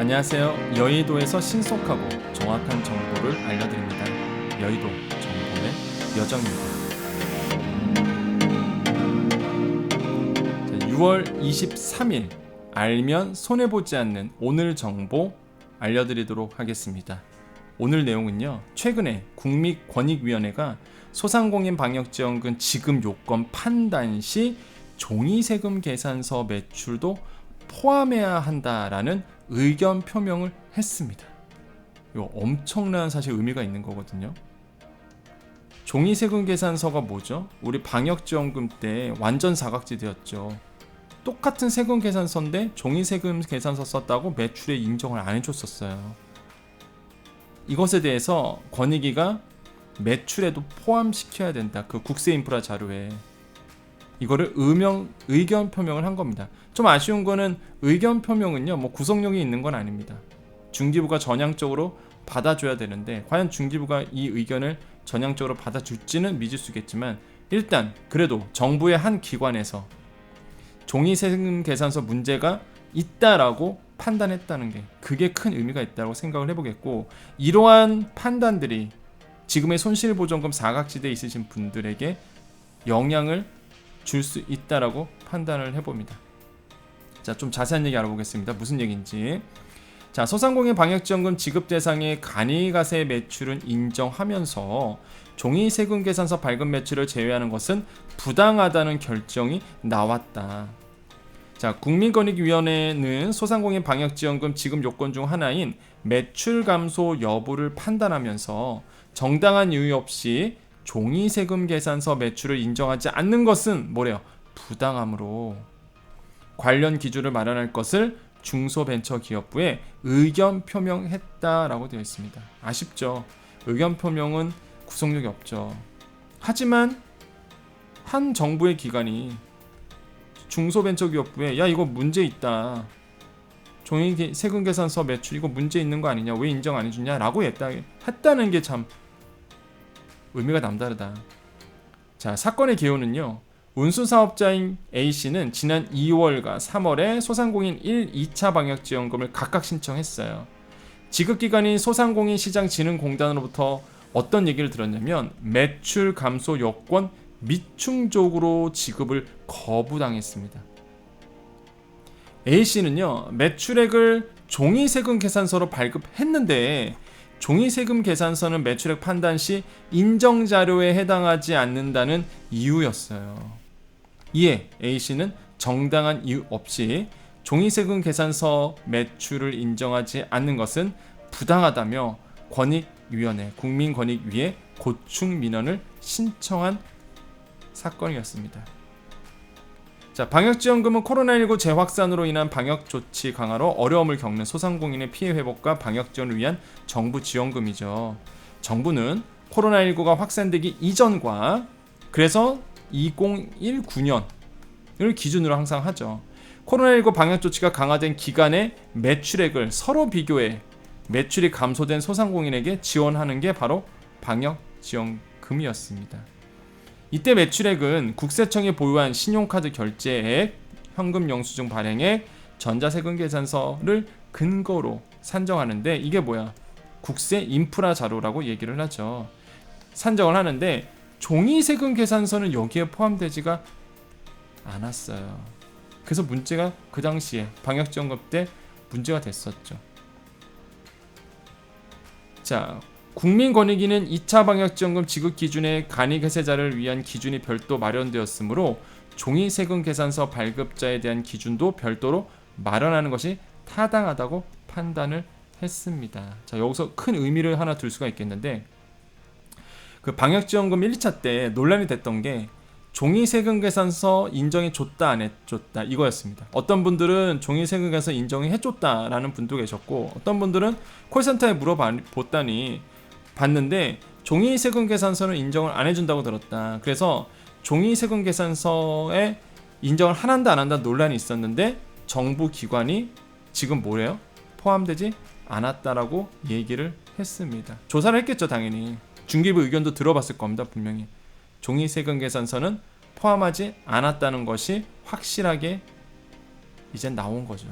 안녕하세요. 여의도에서 신속하고 정확한 정보를 알려드립니다. 여의도 정보의 여정입니다. 자, 6월 23일 알면 손해 보지 않는 오늘 정보 알려드리도록 하겠습니다. 오늘 내용은요. 최근에 국민권익위원회가 소상공인 방역지원금 지급 요건 판단 시 종이세금 계산서 매출도 포함해야 한다라는 의견 표명을 했습니다. 이거 엄청난 사실 의미가 있는 거거든요. 종이 세금 계산서가 뭐죠? 우리 방역 지원금 때 완전 사각지대였죠. 똑같은 세금 계산서인데 종이 세금 계산서 썼다고 매출에 인정을 안 해줬었어요. 이것에 대해서 권익위가 매출에도 포함시켜야 된다. 그 국세 인프라 자료에 이거를 의명 의견 표명을 한 겁니다. 좀 아쉬운 거는 의견 표명은요, 뭐 구속력이 있는 건 아닙니다. 중기부가 전향적으로 받아줘야 되는데 과연 중기부가 이 의견을 전향적으로 받아줄지는 미지수겠지만 일단 그래도 정부의 한 기관에서 종이 세금 계산서 문제가 있다라고 판단했다는 게 그게 큰 의미가 있다고 생각을 해보겠고 이러한 판단들이 지금의 손실보전금 사각지대에 있으신 분들에게 영향을 줄 수 있다라고 판단을 해봅니다. 자, 좀 자세한 얘기 알아보겠습니다. 무슨 얘기인지. 자, 소상공인 방역지원금 지급 대상의 간이가세 매출은 인정하면서 종이 세금 계산서 발급 매출을 제외하는 것은 부당하다는 결정이 나왔다. 자, 국민권익위원회는 소상공인 방역지원금 지급 요건 중 하나인 매출 감소 여부를 판단하면서 정당한 이유 없이 종이 세금 계산서 매출을 인정하지 않는 것은 뭐래요? 부당함으로 관련 기준을 마련할 것을 중소벤처기업부에 의견 표명했다라고 되어 있습니다. 아쉽죠. 의견 표명은 구속력이 없죠. 하지만 한 정부의 기관이 중소벤처기업부에 야 이거 문제 있다. 종이 세금 계산서 매출 이거 문제 있는 거 아니냐? 왜 인정 안 해주냐?라고 했다 했다는 게 참 의미가 남다르다. 자 사건의 개요는요. 운수 사업자인 A 씨는 지난 2월과 3월에 소상공인 1, 2차 방역 지원금을 각각 신청했어요. 지급 기관인 소상공인 시장 진흥 공단으로부터 어떤 얘기를 들었냐면 매출 감소 요건 미충족으로 지급을 거부당했습니다. A 씨는요 매출액을 종이 세금 계산서로 발급했는데 종이 세금 계산서는 매출액 판단 시 인정 자료에 해당하지 않는다는 이유였어요. 이에 A 씨는 정당한 이유 없이 종이 세금 계산서 매출을 인정하지 않는 것은 부당하다며 권익위원회 국민권익위에 고충 민원을 신청한 사건이었습니다. 자, 방역지원금은 코로나19 재확산으로 인한 방역 조치 강화로 어려움을 겪는 소상공인의 피해 회복과 방역 지원을 위한 정부 지원금이죠. 정부는 코로나19가 확산되기 이전과 그래서 2019년을 기준으로 항상 하죠. 코로나19 방역 조치가 강화된 기간의 매출액을 서로 비교해 매출이 감소된 소상공인에게 지원하는 게 바로 방역 지원금이었습니다. 이때 매출액은 국세청이 보유한 신용카드 결제액, 현금 영수증 발행액, 전자세금 계산서를 근거로 산정하는데 이게 뭐야? 국세 인프라 자료라고 얘기를 하죠. 산정을 하는데 종이 세금 계산서는 여기에 포함되지가 않았어요. 그래서 문제가 그 당시에 방역 지원금 때 문제가 됐었죠. 자, 국민권익위는 2차 방역지원금 지급 기준의 간이계세자를 위한 기준이 별도 마련되었으므로 종이 세금 계산서 발급자에 대한 기준도 별도로 마련하는 것이 타당하다고 판단을 했습니다. 자, 여기서 큰 의미를 하나 둘 수가 있겠는데 그 방역지원금 1차 때 논란이 됐던 게 종이 세금 계산서 인정해 줬다 안 해줬다 이거였습니다. 어떤 분들은 종이 세금 계산서 인정해 줬다라는 분도 계셨고 어떤 분들은 콜센터에 물어봤더니 봤는데 종이 세금 계산서는 인정을 안 해준다고 들었다. 그래서 종이 세금 계산서에 인정을 안 한다 안 한다 논란이 있었는데 정부 기관이 지금 뭐래요? 포함되지 않았다라고 얘기를 했습니다. 조사를 했겠죠 당연히. 중기부 의견도 들어봤을 겁니다 분명히. 종이 세금 계산서는 포함하지 않았다는 것이 확실하게 이제 나온 거죠.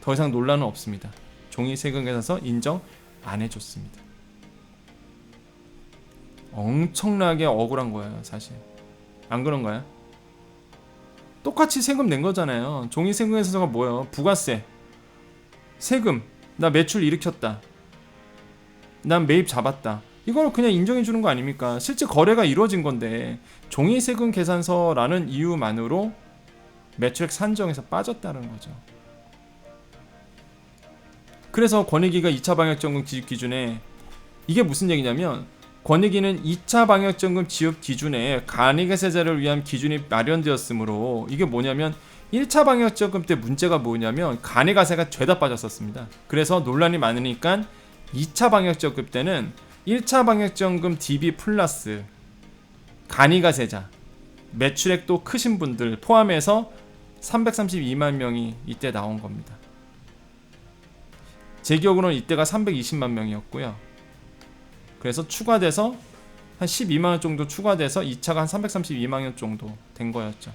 더 이상 논란은 없습니다. 종이 세금 계산서 인정 안 해줬습니다. 엄청나게 억울한 거예요, 사실. 안 그런가요? 똑같이 세금 낸 거잖아요. 종이 세금 계산서가 뭐예요? 부가세, 세금, 나 매출 일으켰다. 난 매입 잡았다. 이걸 그냥 인정해 주는 거 아닙니까? 실제 거래가 이루어진 건데 종이 세금 계산서라는 이유만으로 매출액 산정에서 빠졌다는 거죠. 그래서 권익위가 2차 방역점검 지급 기준에 이게 무슨 얘기냐면 권익위는 2차 방역점검 지급 기준에 간이가세자를 위한 기준이 마련되었으므로 이게 뭐냐면 1차 방역점검 때 문제가 뭐냐면 간이 가세가 죄다 빠졌었습니다. 그래서 논란이 많으니까 2차 방역점검 때는 1차 방역점검 DB 플러스 간이 가세자 매출액도 크신 분들 포함해서 332만 명이 이때 나온 겁니다. 제 기억으로는 이때가 320만 명이었고요. 그래서 추가돼서 한 12만 원 정도 추가돼서 2차가 한 332만 원 정도 된 거였죠.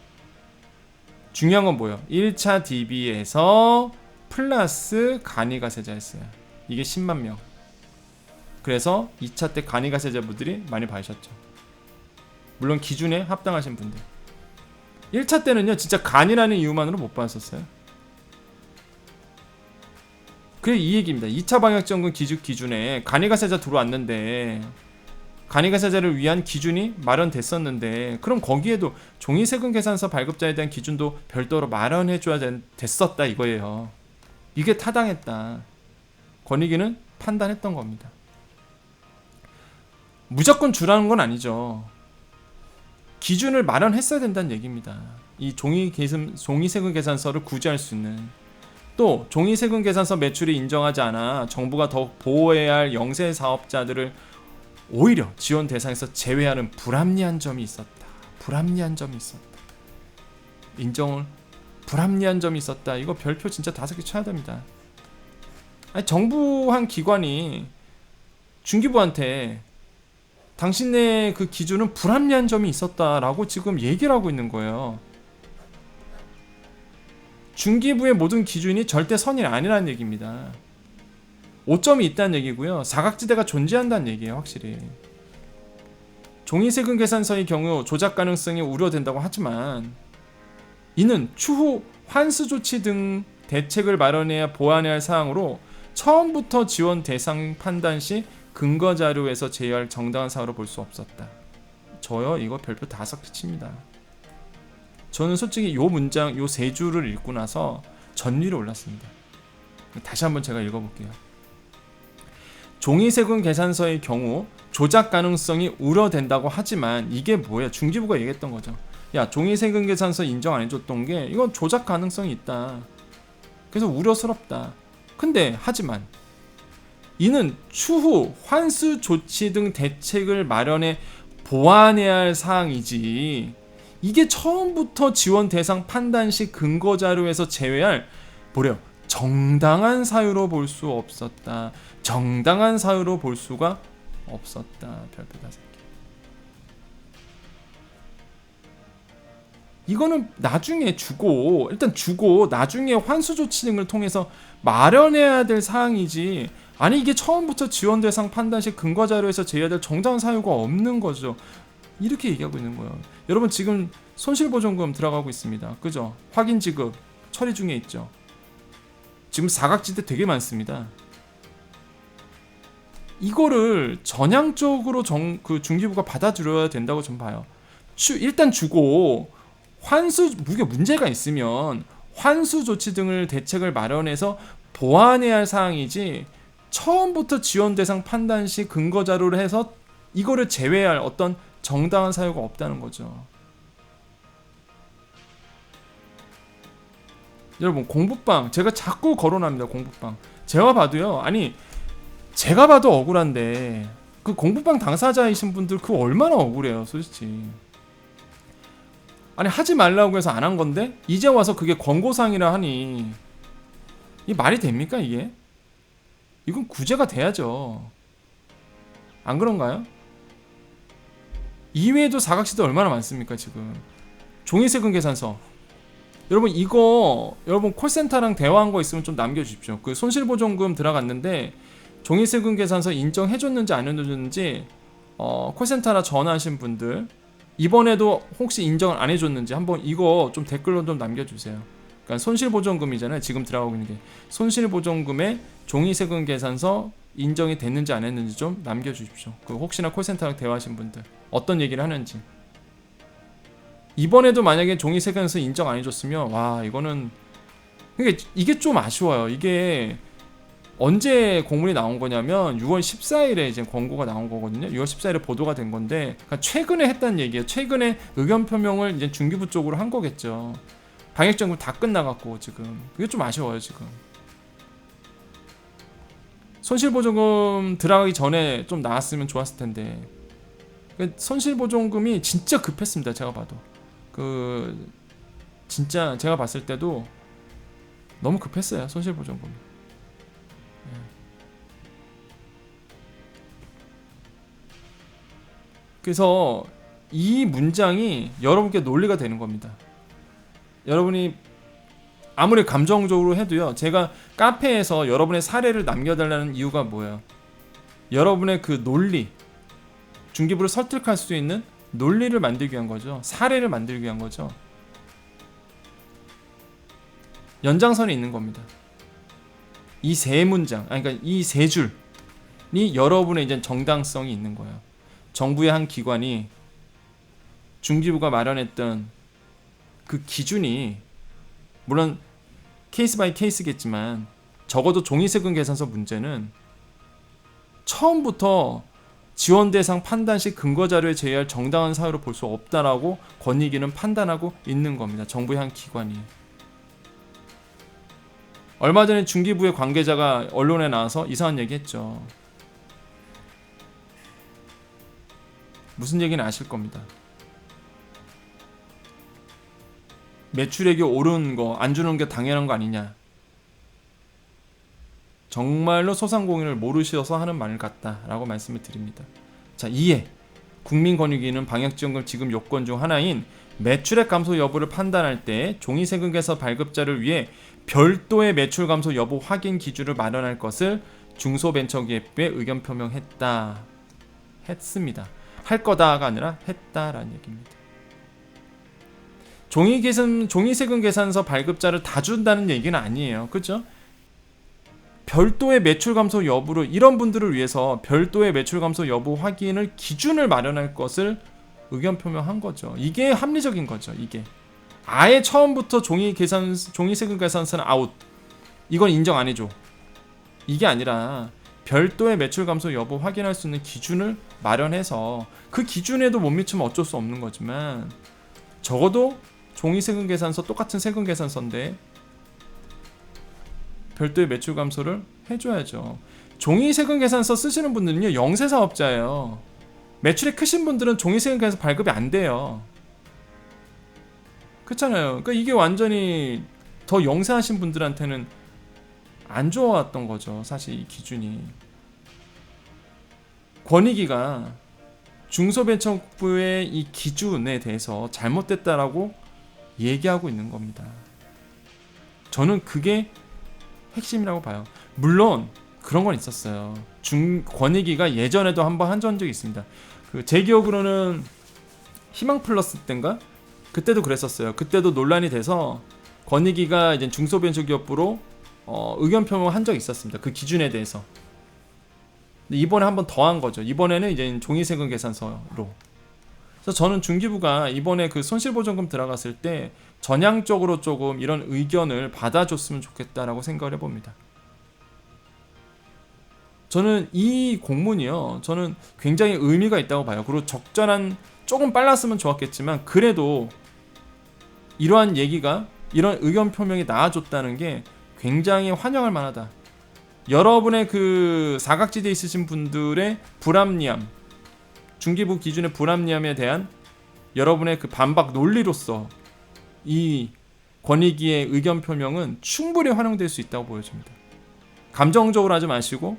중요한 건 뭐예요? 1차 DB에서 플러스 간이가 세자였어요. 이게 10만 명. 그래서 2차 때 간이가 세자분들이 많이 받으셨죠. 물론 기준에 합당하신 분들. 1차 때는요, 진짜 간이라는 이유만으로 못 받았었어요. 그게 이 얘기입니다. 2차 방역점검 기준 기준에 간이가세자 들어왔는데 간이가세자를 위한 기준이 마련됐었는데 그럼 거기에도 종이세금 계산서 발급자에 대한 기준도 별도로 마련해줘야 된- 됐었다 이거예요. 이게 타당했다. 권익위는 판단했던 겁니다. 무조건 주라는 건 아니죠. 기준을 마련했어야 된다는 얘기입니다. 이 종이 계산 종이 세금 계산서를 구제할 수 있는 또 종이 세금 계산서 매출이 인정하지 않아 정부가 더욱 보호해야 할 영세 사업자들을 오히려 지원 대상에서 제외하는 불합리한 점이 있었다. 불합리한 점이 있었다. 인정을 불합리한 점이 있었다. 이거 별표 진짜 다섯 개 쳐야 됩니다. 아니, 정부 한 기관이 중기부한테 당신네 그 기준은 불합리한 점이 있었다라고 지금 얘기를 하고 있는 거예요. 중기부의 모든 기준이 절대 선이 아니라는 얘기입니다. 오점이 있다는 얘기고요. 사각지대가 존재한다는 얘기예요, 확실히. 종이 세금 계산서의 경우 조작 가능성이 우려된다고 하지만 이는 추후 환수 조치 등 대책을 마련해야 보완해야 할 사항으로 처음부터 지원 대상 판단 시 근거 자료에서 제외할 정당한 사유로 볼 수 없었다. 저요 이거 별표 다섯 개 칩니다. 저는 솔직히 요 문장 요 세 줄을 읽고 나서 전위로 올랐습니다. 다시 한번 제가 읽어볼게요. 종이세금 계산서의 경우 조작 가능성이 우려된다고 하지만 이게 뭐야? 중기부가 얘기했던 거죠. 야 종이세금 계산서 인정 안 해줬던 게 이건 조작 가능성이 있다. 그래서 우려스럽다. 근데 하지만 이는 추후 환수 조치 등 대책을 마련해 보완해야 할 사항이지 이게 처음부터 지원 대상 판단 시 근거 자료에서 제외할 뭐래요? 정당한 사유로 볼 수 없었다. 정당한 사유로 볼 수가 없었다. 별표 다섯 개. 이거는 나중에 주고 일단 주고 나중에 환수 조치 등을 통해서 마련해야 될 사항이지. 아니 이게 처음부터 지원 대상 판단 시 근거 자료에서 제외될 정당한 사유가 없는 거죠. 이렇게 얘기하고 있는 거예요. 여러분 지금 손실보전금 들어가고 있습니다. 그죠? 확인 지급 처리 중에 있죠. 지금 사각지대 되게 많습니다. 이거를 전향적으로 정, 그 중기부가 받아들여야 된다고 좀 봐요. 추, 일단 주고 환수 무게 문제가 있으면 환수 조치 등을 대책을 마련해서 보완해야 할 사항이지 처음부터 지원 대상 판단 시 근거 자료를 해서 이거를 제외할 어떤 정당한 사유가 없다는 거죠. 여러분 공부방 제가 자꾸 거론합니다 공부방 제가 봐도요 아니 제가 봐도 억울한데 그 공부방 당사자이신 분들 그 얼마나 억울해요 솔직히 아니 하지 말라고 해서 안 한 건데 이제 와서 그게 권고사항이라 하니 이 말이 됩니까 이게 이건 구제가 돼야죠 안 그런가요? 이외에도 사각지대 얼마나 많습니까 지금 종이 세금 계산서 여러분 이거 여러분 콜센터랑 대화한 거 있으면 좀 남겨주십시오. 그 손실보존금 들어갔는데 종이 세금 계산서 인정해줬는지 안 해줬는지 어, 콜센터나 전화하신 분들 이번에도 혹시 인정을 안 해줬는지 한번 이거 좀 댓글로 좀 남겨주세요. 그러니까 손실보존금이잖아요. 지금 들어가고 있는 게 손실보존금에 종이세금 계산서 인정이 됐는지 안 했는지 좀 남겨주십시오. 그 혹시나 콜센터랑 대화하신 분들 어떤 얘기를 하는지 이번에도 만약에 종이세금에서 인정 안 해줬으면 와 이거는 이게 이게 좀 아쉬워요. 이게 언제 공문이 나온 거냐면 6월 14일에 이제 권고가 나온 거거든요. 6월 14일에 보도가 된 건데 그러니까 최근에 했다는 얘기예요. 최근에 의견 표명을 이제 중기부 쪽으로 한 거겠죠. 방역 정부 다 끝나갔고 지금 그게 좀 아쉬워요 지금. 손실보조금 들어가기 전에 좀 나왔으면 좋았을 텐데 그 손실보조금이 진짜 급했습니다. 제가 봐도 그 진짜 제가 봤을 때도 너무 급했어요 손실보조금. 그래서 이 문장이 여러분께 논리가 되는 겁니다. 여러분이 아무리 감정적으로 해도요. 제가 카페에서 여러분의 사례를 남겨달라는 이유가 뭐예요? 여러분의 그 논리, 중기부를 설득할 수 있는 논리를 만들기 위한 거죠. 사례를 만들기 위한 거죠. 연장선이 있는 겁니다. 이 세 문장, 아니 그러니까 이 세 줄이 여러분의 이제 정당성이 있는 거예요. 정부의 한 기관이 중기부가 마련했던 그 기준이 물론 케이스 바이 케이스겠지만 적어도 종이세금 계산서 문제는 처음부터 지원 대상 판단 시 근거 자료에 제의할 정당한 사유로 볼 수 없다라고 권익위는 판단하고 있는 겁니다. 정부의 한 기관이. 얼마 전에 중기부의 관계자가 언론에 나와서 이상한 얘기했죠. 무슨 얘기는 아실 겁니다. 매출액이 오른 거안 주는 게 당연한 거 아니냐. 정말로 소상공인을 모르셔서 하는 말 같다라고 말씀을 드립니다. 자, 이에 국민권익위는 방역지원금 지급 요건 중 하나인 매출액 감소 여부를 판단할 때 종이세금계서 발급자를 위해 별도의 매출 감소 여부 확인 기준을 마련할 것을 중소벤처기업부에 의견 표명했다. 했습니다. 할 거다가 아니라 했다라는 얘기입니다. 종이 계산 종이 세금 계산서 발급자를 다 준다는 얘기는 아니에요. 그죠? 별도의 매출 감소 여부를 이런 분들을 위해서 별도의 매출 감소 여부 확인을 기준을 마련할 것을 의견 표명한 거죠. 이게 합리적인 거죠. 이게 아예 처음부터 종이 계산 종이 세금 계산서는 아웃. 이건 인정 안 해줘. 이게 아니라 별도의 매출 감소 여부 확인할 수 있는 기준을 마련해서 그 기준에도 못 미치면 어쩔 수 없는 거지만 적어도 종이 세금 계산서 똑같은 세금 계산서인데 별도의 매출 감소를 해줘야죠. 종이 세금 계산서 쓰시는 분들은요 영세 사업자예요. 매출이 크신 분들은 종이 세금 계산서 발급이 안 돼요. 그렇잖아요. 그러니까 이게 완전히 더 영세하신 분들한테는 안 좋았던 거죠. 사실 이 기준이 권익위가 중소벤처부의 이 기준에 대해서 잘못됐다라고 얘기하고 있는 겁니다. 저는 그게 핵심이라고 봐요. 물론 그런 건 있었어요. 중 권익위가 예전에도 한번 한 적이 있습니다. 그 제 기억으로는 희망 플러스 때인가 그때도 그랬었어요. 그때도 논란이 돼서 권익위가 이제 중소벤처기업부로 어, 의견 표명을 한 적이 있었습니다. 그 기준에 대해서. 이번에 한 번 더 한 거죠. 이번에는 이제 종이세금 계산서로. 그래서 저는 중기부가 이번에 그 손실보전금 들어갔을 때 전향적으로 조금 이런 의견을 받아줬으면 좋겠다라고 생각을 해봅니다. 저는 이 공문이요. 저는 굉장히 의미가 있다고 봐요. 그리고 적절한 조금 빨랐으면 좋았겠지만 그래도 이러한 얘기가 이런 의견 표명이 나와줬다는 게 굉장히 환영할 만하다. 여러분의 그 사각지대에 있으신 분들의 불합리함, 중기부 기준의 불합리함에 대한 여러분의 그 반박 논리로서 이 권익위의 의견 표명은 충분히 활용될 수 있다고 보여집니다. 감정적으로 하지 마시고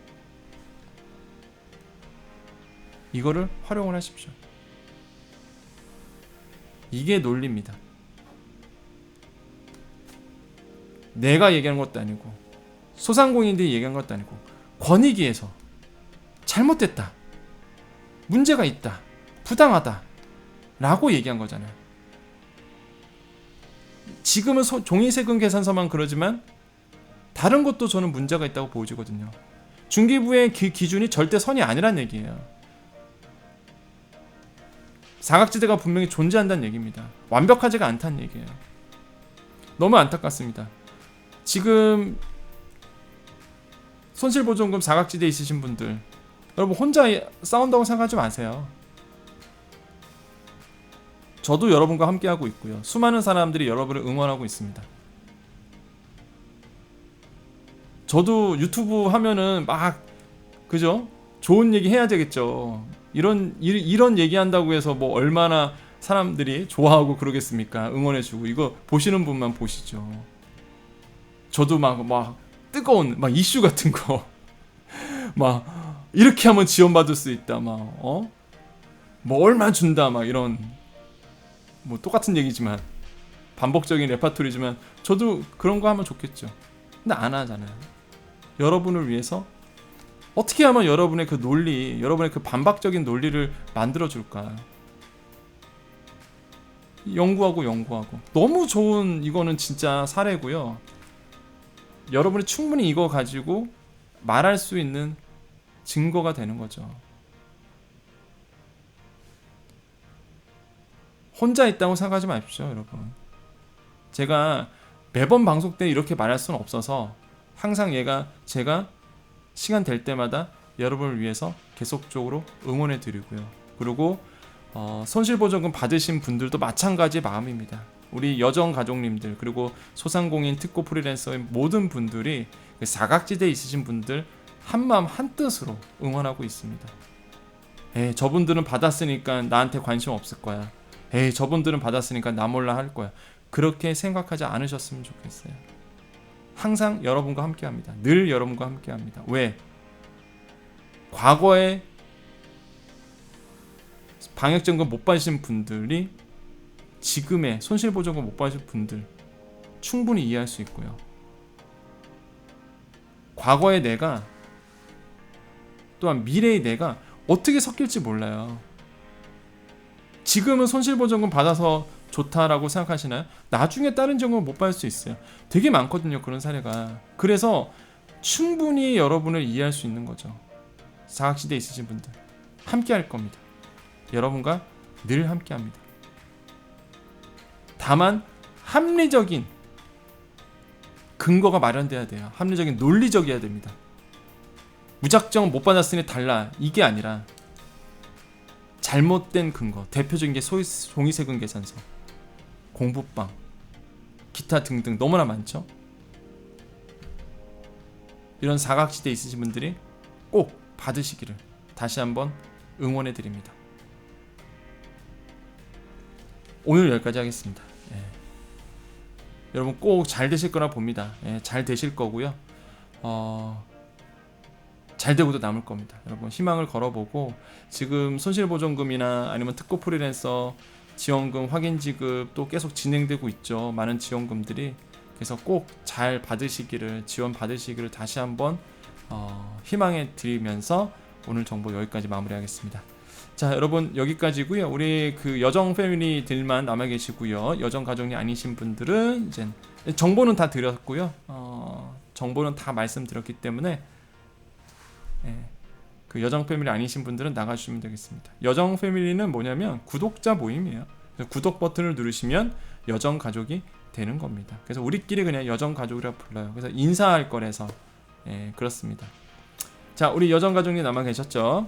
이거를 활용을 하십시오. 이게 논리입니다. 내가 얘기하는 것도 아니고 소상공인들이 얘기한 것도 아니고 권익위에서 잘못됐다. 문제가 있다. 부당하다. 라고 얘기한 거잖아요. 지금은 소, 종이 세금 계산서만 그러지만 다른 것도 저는 문제가 있다고 보여지거든요. 중기부의 그 기준이 절대 선이 아니란 얘기예요. 사각지대가 분명히 존재한다는 얘기입니다. 완벽하지가 않다는 얘기예요. 너무 안타깝습니다. 지금 손실보존금 사각지대 있으신 분들 여러분 혼자 싸운다고 생각하지 마세요. 저도 여러분과 함께하고 있고요. 수많은 사람들이 여러분을 응원하고 있습니다. 저도 유튜브 하면은 막 그죠? 좋은 얘기 해야 되겠죠. 이런 이, 이런 얘기 한다고 해서 뭐 얼마나 사람들이 좋아하고 그러겠습니까? 응원해 주고 이거 보시는 분만 보시죠. 저도 막막 뜨거운 막 이슈 같은 거 막 이렇게 하면 지원받을 수 있다 막 어? 뭐 얼마 준다 막 이런 뭐 똑같은 얘기지만 반복적인 레파토리지만 저도 그런 거 하면 좋겠죠. 근데 안 하잖아요. 여러분을 위해서 어떻게 하면 여러분의 그 논리, 여러분의 그 반박적인 논리를 만들어 줄까? 연구하고 연구하고 너무 좋은 이거는 진짜 사례고요. 여러분이 충분히 이거 가지고 말할 수 있는 증거가 되는 거죠. 혼자 있다고 생각하지 마십시오, 여러분. 제가 매번 방송 때 이렇게 말할 수는 없어서 항상 얘가 제가 시간 될 때마다 여러분을 위해서 계속적으로 응원해 드리고요. 그리고 어, 손실보조금 받으신 분들도 마찬가지 마음입니다. 우리 여정 가족님들 그리고 소상공인 특고 프리랜서의 모든 분들이 그 사각지대에 있으신 분들 한마음 한뜻으로 응원하고 있습니다. 에 저분들은 받았으니까 나한테 관심 없을 거야. 에이 저분들은 받았으니까 나 몰라 할 거야. 그렇게 생각하지 않으셨으면 좋겠어요. 항상 여러분과 함께 합니다. 늘 여러분과 함께 합니다. 왜? 과거에 방역점검 못 받으신 분들이 지금의 손실보조금 못 받으신 분들 충분히 이해할 수 있고요. 과거의 내가 또한 미래의 내가 어떻게 섞일지 몰라요. 지금은 손실보전금 받아서 좋다라고 생각하시나요? 나중에 다른 지원금 못 받을 수 있어요. 되게 많거든요. 그런 사례가. 그래서 충분히 여러분을 이해할 수 있는 거죠. 사각지대 있으신 분들 함께 할 겁니다. 여러분과 늘 함께 합니다. 다만 합리적인 근거가 마련돼야 돼요. 합리적인 논리적이어야 됩니다. 무작정 못 받았으니 달라. 이게 아니라 잘못된 근거 대표적인 게 소위 종이 세금 계산서 공부방 기타 등등 너무나 많죠? 이런 사각지대 있으신 분들이 꼭 받으시기를 다시 한번 응원해 드립니다. 오늘 여기까지 하겠습니다. 예. 여러분 꼭 잘 되실 거라 봅니다. 예, 잘 되실 거고요. 어... 잘 되고도 남을 겁니다. 여러분 희망을 걸어보고 지금 손실보전금이나 아니면 특고 프리랜서 지원금 확인 지급 또 계속 진행되고 있죠. 많은 지원금들이 그래서 꼭 잘 받으시기를 지원 받으시기를 다시 한번 어, 희망해 드리면서 오늘 정보 여기까지 마무리하겠습니다. 자 여러분 여기까지고요. 우리 그 여정 패밀리들만 남아 계시고요. 여정 가족이 아니신 분들은 이제 정보는 다 드렸고요. 어, 정보는 다 말씀드렸기 때문에 예. 그 여정 패밀리 아니신 분들은 나가주시면 되겠습니다. 여정 패밀리는 뭐냐면 구독자 모임이에요. 구독 버튼을 누르시면 여정 가족이 되는 겁니다. 그래서 우리끼리 그냥 여정 가족이라 불러요. 그래서 인사할 거라서 예, 그렇습니다. 자, 우리 여정 가족님 남아 계셨죠?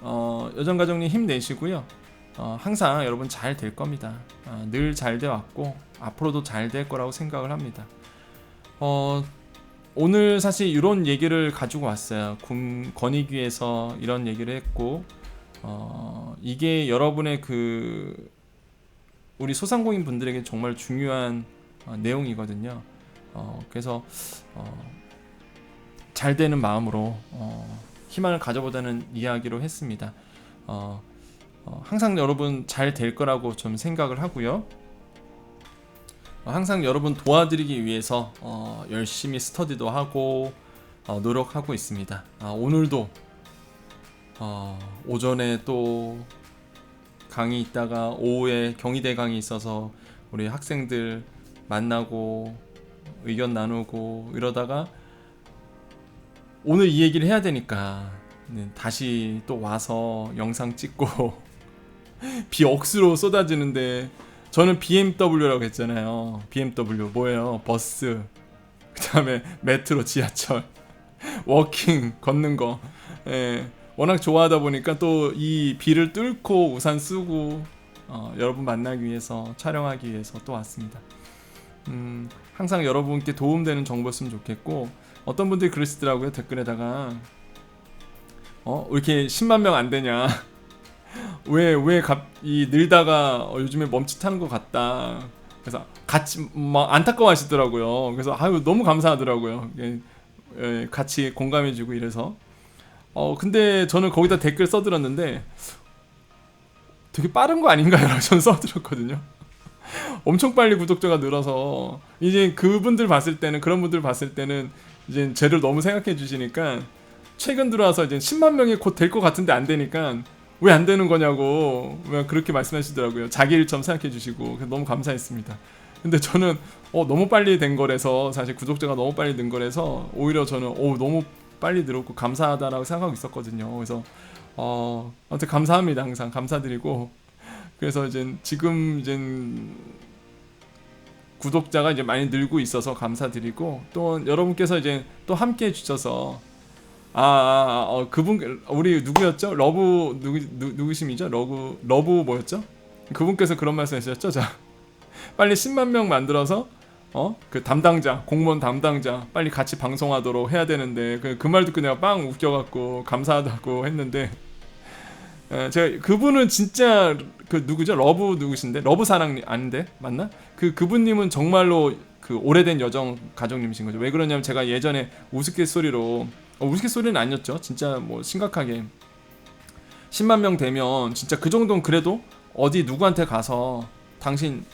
어, 여정 가족님 힘내시고요. 어, 항상 여러분 잘 될 겁니다. 어, 늘잘 돼 왔고 앞으로도 잘 될 거라고 생각을 합니다. 어, 오늘 사실 이런 얘기를 가지고 왔어요. 군 권익위에서 이런 얘기를 했고 어, 이게 여러분의 그 우리 소상공인 분들에게 정말 중요한 어, 내용이거든요. 어, 그래서 어, 잘 되는 마음으로 어, 희망을 가져보자는 이야기로 했습니다. 어, 어, 항상 여러분 잘 될 거라고 좀 생각을 하고요. 항상 여러분 도와드리기 위해서 어, 열심히 스터디도 하고 어, 노력하고 있습니다. 아, 오늘도 어, 오전에 또 강의 있다가 오후에 경희대 강의 있어서 우리 학생들 만나고 의견 나누고 이러다가 오늘 이 얘기를 해야 되니까 네, 다시 또 와서 영상 찍고 비 억수로 쏟아지는데 저는 BMW라고 했잖아요. BMW 뭐예요? 버스. 그다음에 메트로, 지하철, 워킹 걷는 거. 예. 워낙 좋아하다 보니까 또 이 비를 뚫고 우산 쓰고 어, 여러분 만나기 위해서 촬영하기 위해서 또 왔습니다. 음, 항상 여러분께 도움되는 정보였으면 좋겠고 어떤 분들이 그러시더라고요 댓글에다가 어왜 이렇게 10만 명 안 되냐 왜왜갑이 늘다가 어, 요즘에 멈칫하는 것 같다. 그래서 같이 막 안타까워하시더라고요. 그래서 아유 너무 감사하더라고요. 예, 예, 같이 공감해주고 이래서. 어 근데 저는 거기다 댓글 써드렸는데 되게 빠른 거 아닌가요? 저는 써드렸거든요. 엄청 빨리 구독자가 늘어서. 이제 그분들 봤을 때는 그런 분들 봤을 때는 이제 쟤를 너무 생각해 주시니까 최근 들어와서 이제 10만 명이 곧 될 것 같은데 안 되니까 왜 안 되는 거냐고 왜 그렇게 말씀하시더라고요. 자기 일처럼 생각해 주시고 너무 감사했습니다. 근데 저는 어, 너무 빨리 된 거라서 사실 구독자가 너무 빨리 는 거라서 오히려 저는 어, 너무 빨리 늘었고 감사하다라고 생각하고 있었거든요. 그래서 어, 아무튼 감사합니다. 항상 감사드리고 그래서 이제 지금 이제 구독자가 이제 많이 늘고 있어서 감사드리고 또 여러분께서 이제 또 함께 해 주셔서 아, 아, 어, 그분 우리 누구였죠? 러브 누구 누, 누구심이죠? 러브 러브 뭐였죠? 그분께서 그런 말씀하셨죠? 자, 빨리 10만 명 만들어서 어? 그 담당자, 공무원 담당자 빨리 같이 방송하도록 해야 되는데 그, 그 말 듣고 내가 빵 웃겨갖고 감사하다고 했는데 에, 제가 그분은 진짜 그 누구죠? 러브 누구신데? 러브 사랑님 아닌데 맞나? 그 그분님은 정말로 그 오래된 여정 가족님이신 거죠. 왜 그러냐면 제가 예전에 우스갯소리로 어, 우스갯소리는 아니었죠. 진짜 뭐 심각하게 10만 명 되면 진짜 그 정도는 그래도 어디 누구한테 가서 당신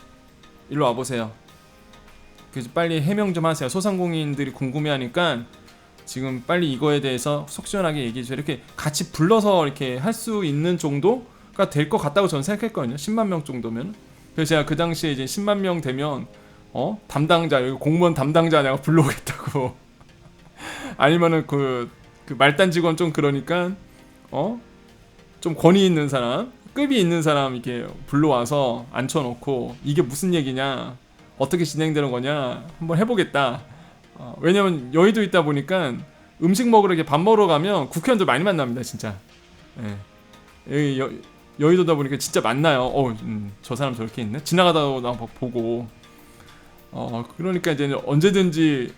일로 와 보세요. 그 빨리 해명 좀 하세요. 소상공인들이 궁금해하니까 지금 빨리 이거에 대해서 속 시원하게 얘기해 주세요. 이렇게 같이 불러서 이렇게 할 수 있는 정도가 될 것 같다고 저는 생각했거든요. 10만 명 정도면. 그래서 제가 그 당시에 이제 10만 명 되면 어 담당자 여기 공무원 담당자 내가 불러오겠다고 아니면은 그, 그 말단 직원 좀 그러니까 어? 좀 권위 있는 사람 급이 있는 사람 이렇게 불러와서 앉혀놓고 이게 무슨 얘기냐 어떻게 진행되는 거냐 한번 해보겠다. 어, 왜냐면 여의도 있다 보니까 음식 먹으러 이렇게 밥 먹으러 가면 국회의원들 많이 만납니다 진짜. 예. 여, 여의도다 보니까 진짜 많나요? 어, 음, 저 사람 저렇게 있네? 지나가다 나 보고. 어 그러니까 이제 언제든지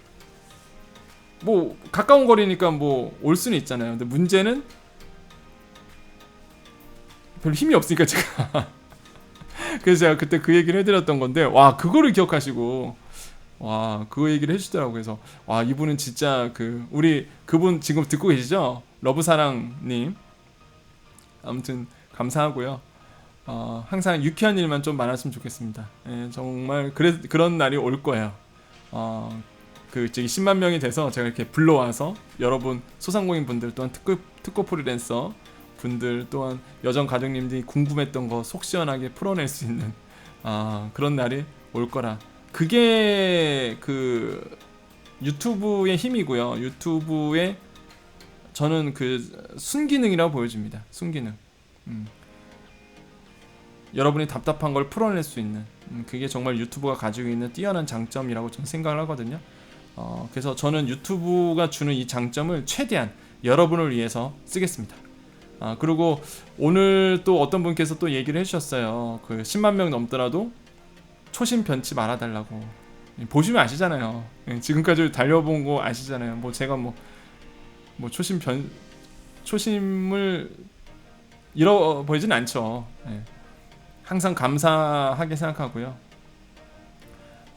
뭐 가까운 거리니까 뭐 올 수는 있잖아요. 근데 문제는 별로 힘이 없으니까 제가. 그래서 제가 그때 그 얘기를 해드렸던 건데 와 그거를 기억하시고. 와 그 얘기를 해주더라고. 그래서 와 이분은 진짜 그 우리 그분 지금 듣고 계시죠? 러브사랑님. 아무튼 감사하고요. 어, 항상 유쾌한 일만 좀 많았으면 좋겠습니다. 예, 정말 그래, 그런 날이 올 거예요. 어, 그 저기 10만 명이 돼서 제가 이렇게 불러와서 여러분 소상공인 분들 또한 특급 특급 프리랜서 분들 또한 여정 가족님들이 궁금했던 거 속 시원하게 풀어낼 수 있는 아 그런 날이 올 거라. 그게 그 유튜브의 힘이고요. 유튜브의 저는 그 순기능이라고 보여집니다. 순기능. 음. 여러분이 답답한 걸 풀어낼 수 있는 음, 그게 정말 유튜브가 가지고 있는 뛰어난 장점이라고 저는 생각을 하거든요 어, 그래서 저는 유튜브가 주는 이 장점을 최대한 여러분을 위해서 쓰겠습니다. 아, 그리고 오늘 또 어떤 분께서 또 얘기를 해주셨어요. 그 10만 명 넘더라도 초심 변치 말아달라고. 보시면 아시잖아요. 예, 지금까지 달려본 거 아시잖아요. 뭐 제가 뭐, 뭐 초심 변, 초심을 잃어버리진 않죠. 예. 항상 감사하게 생각하고요.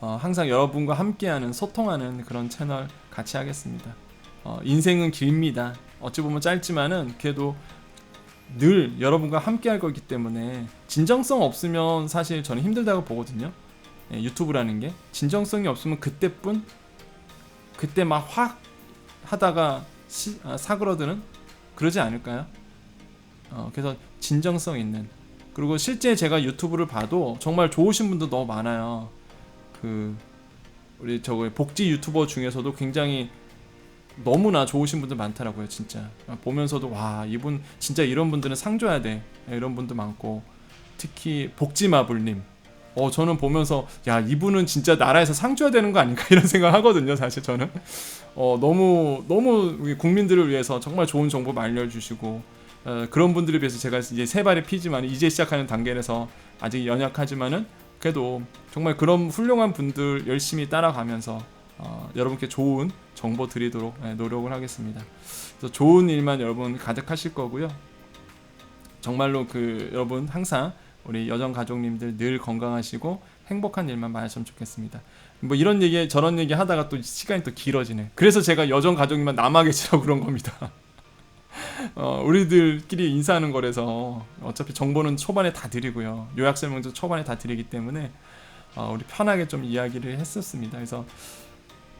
어, 항상 여러분과 함께하는 소통하는 그런 채널 같이 하겠습니다. 어, 인생은 길입니다. 어찌 보면 짧지만은 그래도 늘 여러분과 함께할 거기 때문에 진정성 없으면 사실 저는 힘들다고 보거든요. 예, 유튜브라는 게 진정성이 없으면 그때뿐 그때 막 확 하다가 시, 아, 사그러드는 그러지 않을까요? 어, 그래서 진정성 있는 그리고 실제 제가 유튜브를 봐도 정말 좋으신 분도 너무 많아요. 그 우리 저거 복지 유튜버 중에서도 굉장히 너무나 좋으신 분들 많더라고요, 진짜. 아, 보면서도 와 이분 진짜 이런 분들은 상 줘야 돼 이런 분도 많고 특히 복지마블님. 어 저는 보면서 야 이분은 진짜 나라에서 상 줘야 되는 거 아닌가 이런 생각 하거든요, 사실 저는. 어 너무 너무 우리 국민들을 위해서 정말 좋은 정보 알려주시고 어, 그런 분들에 비해서 제가 이제 세 발의 피지만 이제 시작하는 단계라서 아직 연약하지만은 그래도 정말 그런 훌륭한 분들 열심히 따라가면서 어, 여러분께 좋은 정보 드리도록 예, 노력을 하겠습니다. 그래서 좋은 일만 여러분 가득하실 거고요. 정말로 그 여러분 항상 우리 여정 가족님들 늘 건강하시고 행복한 일만 많으셨으면 좋겠습니다. 뭐 이런 얘기 저런 얘기 하다가 또 시간이 또 길어지네. 그래서 제가 여정 가족님만 남아 계시라고 그런 겁니다. 어, 우리들끼리 인사하는 거라서 어차피 정보는 초반에 다 드리고요. 요약 설명도 초반에 다 드리기 때문에 어, 우리 편하게 좀 이야기를 했었습니다. 그래서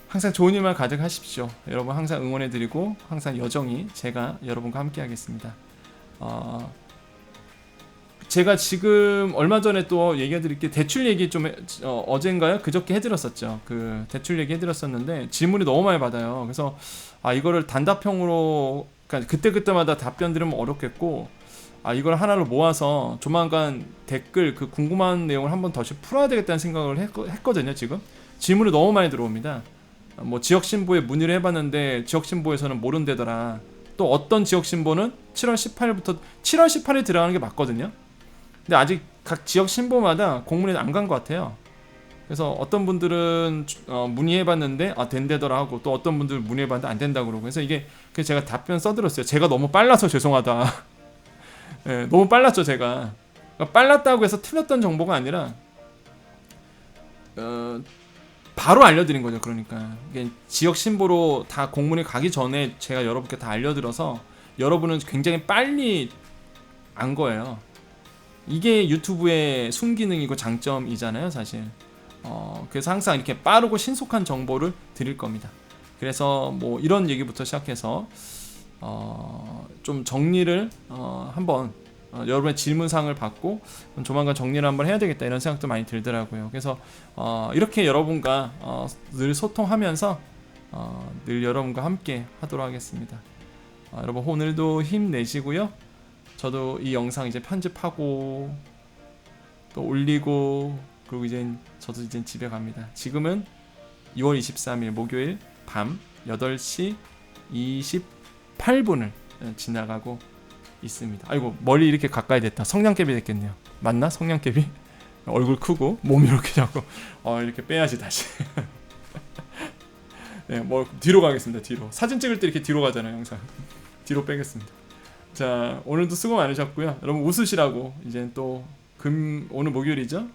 항상 좋은 일만 가득하십시오. 여러분 항상 응원해 드리고 항상 여정이 제가 여러분과 함께 하겠습니다. 어, 제가 지금 얼마 전에 또 얘기해 드릴 게 대출 얘기 좀 해- 어, 어젠가요? 그저께 해드렸었죠. 그 대출 얘기 해드렸었는데 질문이 너무 많이 받아요. 그래서 아 이거를 단답형으로 그러니까 그때 그때마다 답변 드리면 어렵겠고 아 이걸 하나로 모아서 조만간 댓글 그 궁금한 내용을 한 번 더씩 풀어야 되겠다는 생각을 했, 했거 든요. 지금 질문이 너무 많이 들어옵니다. 뭐 지역 신보에 문의를 해봤는데 지역 신보에서는 모른대더라. 또 어떤 지역 신보는 7월 18일부터 7월 18일 들어가는 게 맞거든요. 근데 아직 각 지역 신보마다 공문이 안 간 것 같아요. 그래서 어떤 분들은 어, 문의해봤는데 아 된대더라 하고 또 어떤 분들 문의해봤는데 안 된다 그러고 그래서 이게 그래서 제가 답변 써드렸어요. 제가 너무 빨라서 죄송하다. 예, 너무 빨랐죠 제가. 그러니까 빨랐다고 해서 틀렸던 정보가 아니라 어, 바로 알려드린 거죠. 그러니까 지역 신보로 다 공문이 가기 전에 제가 여러분께 다 알려드려서 여러분은 굉장히 빨리 안 거예요. 이게 유튜브의 순기능이고 장점이잖아요, 사실. 어, 그래서 항상 이렇게 빠르고 신속한 정보를 드릴 겁니다. 그래서 뭐 이런 얘기부터 시작해서 어, 좀 정리를 어, 한번 어, 여러분의 질문사항을 받고 조만간 정리를 한번 해야 되겠다 이런 생각도 많이 들더라고요. 그래서 어, 이렇게 여러분과 어, 늘 소통하면서 어, 늘 여러분과 함께 하도록 하겠습니다. 어, 여러분 오늘도 힘내시고요. 저도 이 영상 이제 편집하고 또 올리고 그리고 이제 저도 이제 집에 갑니다. 지금은 6월 23일 목요일 밤 8시 28분을 지나가고 있습니다. 아이고 머리 이렇게 가까이 됐다. 성냥개비 됐겠네요. 맞나? 성냥개비? 얼굴 크고 몸 이렇게 잡고 어 이렇게 빼야지 다시. 네, 뭐 뒤로 가겠습니다. 뒤로 사진 찍을 때 이렇게 뒤로 가잖아요, 영상. 뒤로 빼겠습니다. 자 오늘도 수고 많으셨고요. 여러분 웃으시라고 이제 또 금 오늘 목요일이죠.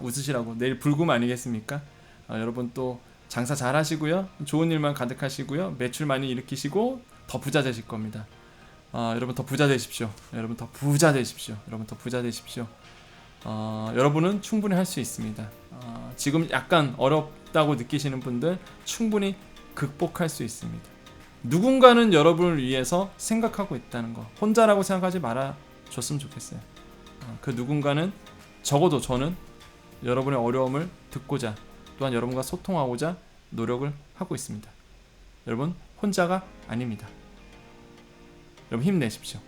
웃으시라고 내일 불금 아니겠습니까? 어, 여러분 또 장사 잘 하시고요. 좋은 일만 가득하시고요. 매출 많이 일으키시고 더 부자 되실 겁니다. 어, 여러분 더 부자 되십시오. 여러분 더 부자 되십시오. 여러분 더 부자 되십시오. 어, 여러분은 충분히 할 수 있습니다. 어, 지금 약간 어렵다고 느끼시는 분들 충분히 극복할 수 있습니다. 누군가는 여러분을 위해서 생각하고 있다는 거 혼자라고 생각하지 말아 줬으면 좋겠어요. 어, 그 누군가는 적어도 저는 여러분의 어려움을 듣고자 또한 여러분과 소통하고자 노력을 하고 있습니다. 여러분 혼자가 아닙니다. 여러분 힘내십시오.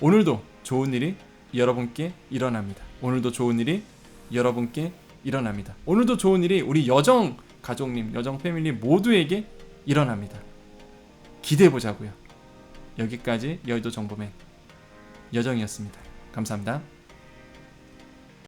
오늘도 좋은 일이 여러분께 일어납니다. 오늘도 좋은 일이 여러분께 일어납니다. 오늘도 좋은 일이 우리 여정 가족님, 여정 패밀리 모두에게 일어납니다. 기대해 보자고요. 여기까지 여의도 정보맨 여정이었습니다. 감사합니다.